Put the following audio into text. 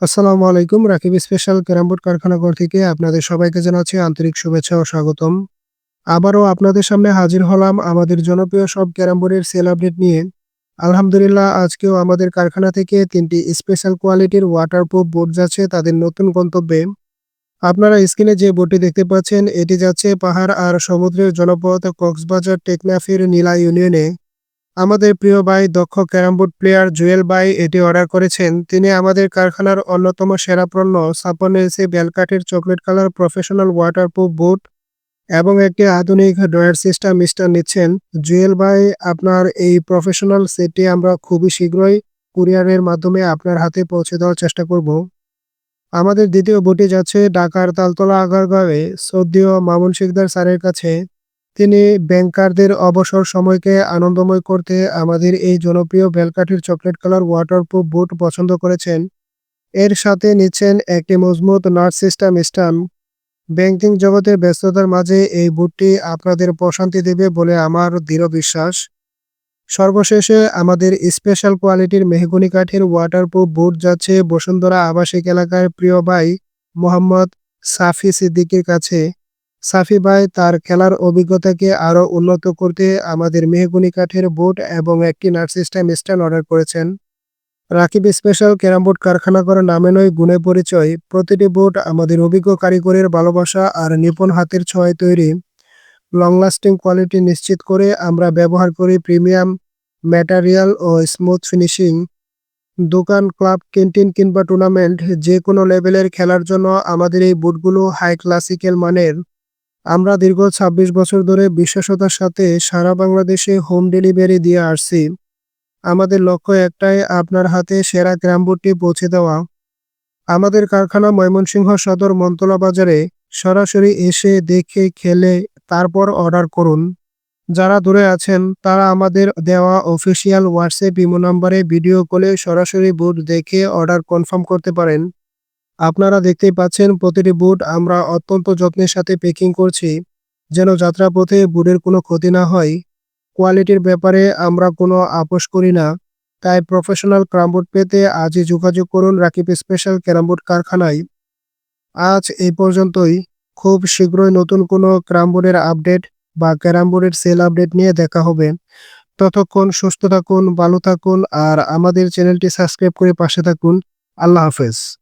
আসসালামু আলাইকুম, Rakib special carrom board কারখানাঘর থেকে আপনাদের সবাইকে জানাচ্ছি আন্তরিক শুভেচ্ছা ও স্বাগতম। আবারও আপনাদের সামনে হাজির হলাম আমাদের জনপ্রিয় সব ক্যারামবোর্ডের সেল আপডেট নিয়ে। আলহামদুলিল্লাহ, আজকেও আমাদের কারখানা থেকে তিনটি স্পেশাল কোয়ালিটির ওয়াটারপ্রুফ বোর্ড যাচ্ছে তাদের নতুন গন্তব্যে। আপনারা স্ক্রিনে যে বোর্ডটি দেখতে পাচ্ছেন, এটি যাচ্ছে পাহাড় আর সমুদ্রের জনপথ কক্সবাজার টেকনাফির নীলা ইউনিয়নে। আমাদের প্রিয় ভাই, দক্ষ ক্যারামবোর্ড প্লেয়ার জুয়েল ভাই এটি অর্ডার করেছেন। তিনি আমাদের কারখানার অন্যতম সেরা পণ্য ছাপ্পান্ন AC বেলকাঠের chocolate colour professional waterproof boot এবং একটি আধুনিক ড্রয়ার সিস্টেম মিস্টার নিচ্ছেন। জুয়েল ভাই, আপনার এই প্রফেশনাল সেটটি আমরা খুবই শীঘ্রই কুরিয়ারের মাধ্যমে আপনার হাতে পৌঁছে দেওয়ার চেষ্টা করব। আমাদের দ্বিতীয় বটি যাচ্ছে ঢাকার তালতলা আগারগাঁওয়ে সৌদিও মামুন শিকদার স্যারের কাছে। তিনি ব্যাংকারদের অবসর সময়কে আনন্দময় করতে আমাদের এই জনপ্রিয় বেলকাঠির চকলেট কালার ওয়াটারপ্রুফ বুট পছন্দ করেছেন। এর সাথে নিচ্ছেন একটি মজবুত নার্স সিস্টেম স্টাম্প ব্যাংকিং জগতের ব্যস্ততার মাঝে এই বুটটি আপনাদের প্রশান্তি দেবে বলে আমার দৃঢ় বিশ্বাস। সর্বশেষে আমাদের স্পেশাল কোয়ালিটির মেহগুনি কাঠের ওয়াটারপ্রুফ বুট যাচ্ছে বসুন্ধরা আবাসিক এলাকার প্রিয় ভাই মোহাম্মদ সাফি সিদ্দিকির কাছে। সাফি ভাই তার খেলার অভিজ্ঞতাকে আরও উন্নত করতে আমাদের মেহগুনি কাঠের বুট এবং একটি নার্স সিস্টেম স্ট্যান্ড অর্ডার করেছেন। রাকিব স্পেশাল ক্যারামবোর্ড কারখানা করার নামে নয়, গুণে পরিচয়। প্রতিটি বোট আমাদের অভিজ্ঞ কারিগরের ভালোবাসা আর নিপুণ হাতের ছয় তৈরি। লং লাস্টিং কোয়ালিটি নিশ্চিত করে আমরা ব্যবহার করি প্রিমিয়াম ম্যাটারিয়াল ও স্মুথ ফিনিশিং। দোকান, ক্লাব, ক্যান্টিন কিংবা টুর্নামেন্ট যে কোনো লেভেলের খেলার জন্য আমাদের এই বুটগুলো হাই ক্লাসিক্যাল মানের। আমরা দীর্ঘ ২৬ বছর ধরে বিশ্বসতার সাথে সারা বাংলাদেশে হোম ডেলিভারি দিয়ে আসছি। আমাদের লক্ষ্য একটাই, আপনার হাতে সেরা গ্রামবোর্ডটি পৌঁছে দেওয়া। আমাদের কারখানা ময়মনসিংহ সদর মন্তলা বাজারে সরাসরি এসে দেখে, খেলে, তারপর অর্ডার করুন। যারা দূরে আছেন, তারা আমাদের দেওয়া অফিসিয়াল হোয়াটসঅ্যাপ ইমো নম্বরে ভিডিও কলে সরাসরি বুট দেখে অর্ডার কনফার্ম করতে পারেন। আপনারা দেখতেই পাচ্ছেন প্রতিটি বুট আমরা অত্যন্ত যত্নের সাথে প্যাকিং করছি, যেন যাত্রাপথে বুটের কোনো ক্ষতি না হয়। কোয়ালিটির ব্যাপারে আমরা কোনো আপোষ করি না, তাই প্রফেশনাল ক্রামবোর্ড পেতে আজই যোগাযোগ করুন রাকিব স্পেশাল ক্যারামবোর্ড কারখানায়। আজ এই পর্যন্তই, খুব শীঘ্রই নতুন কোনো ক্রামবোর্ডের আপডেট বা ক্যারামবোর্ডের সেল আপডেট নিয়ে দেখা হবে। ততক্ষণ সুস্থ থাকুন, ভালো থাকুন, আর আমাদের চ্যানেলটি সাবস্ক্রাইব করে পাশে থাকুন। আল্লাহ হাফেজ।